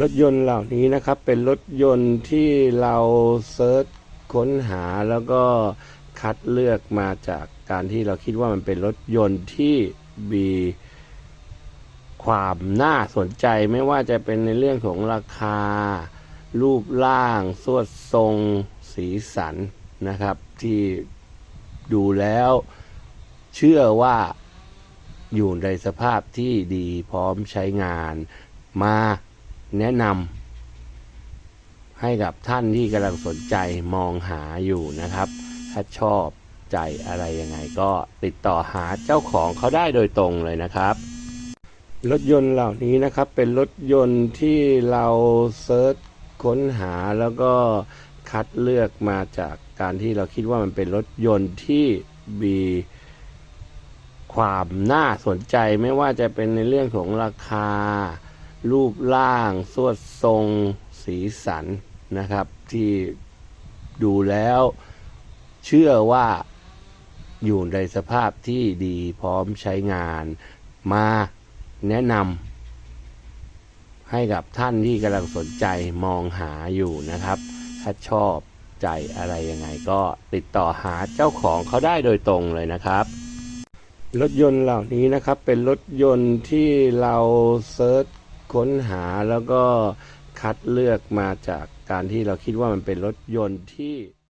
รถยนต์เหล่านี้นะครับ เป็นรถยนต์ที่เราเซิร์ชค้นหาแล้วก็คัดเลือกมาจากการที่เราคิดว่ามันเป็นรถยนต์ที่มีความน่าสนใจไม่ว่าจะเป็นในเรื่องของราคา รูปร่าง สวดทรง สีสันนะครับ ที่ดูแล้ว เชื่อว่าอยู่ในสภาพที่ดีพร้อมใช้งานมา แนะนำให้กับท่านที่กำลังสนใจมองหาอยู่นะครับ ถ้าชอบใจอะไรยังไงก็ติดต่อหาเจ้าของเขาได้โดยตรงเลยนะครับ รถยนต์เหล่านี้นะครับเป็นรถยนต์ที่เราเซิร์ชค้นหาแล้วก็คัดเลือกมาจากการที่เราคิดว่ามันเป็นรถยนต์ที่มีความน่าสนใจไม่ว่าจะเป็นในเรื่องของราคา รูปร่างสวดทรงสีสันนะครับ ที่ดูแล้วเชื่อว่าอยู่ในสภาพที่ดีพร้อมใช้งานมาแนะนำให้กับท่านที่กำลังสนใจมองหาอยู่นะครับ ถ้าชอบใจอะไรยังไงก็ติดต่อหาเจ้าของเขาได้โดยตรงเลยนะครับ รถยนต์เหล่านี้นะครับเป็นรถยนต์ที่เราเซิร์ช ค้นหาแล้วก็คัดเลือกมาจากการที่เราคิดว่ามันเป็นรถยนต์ที่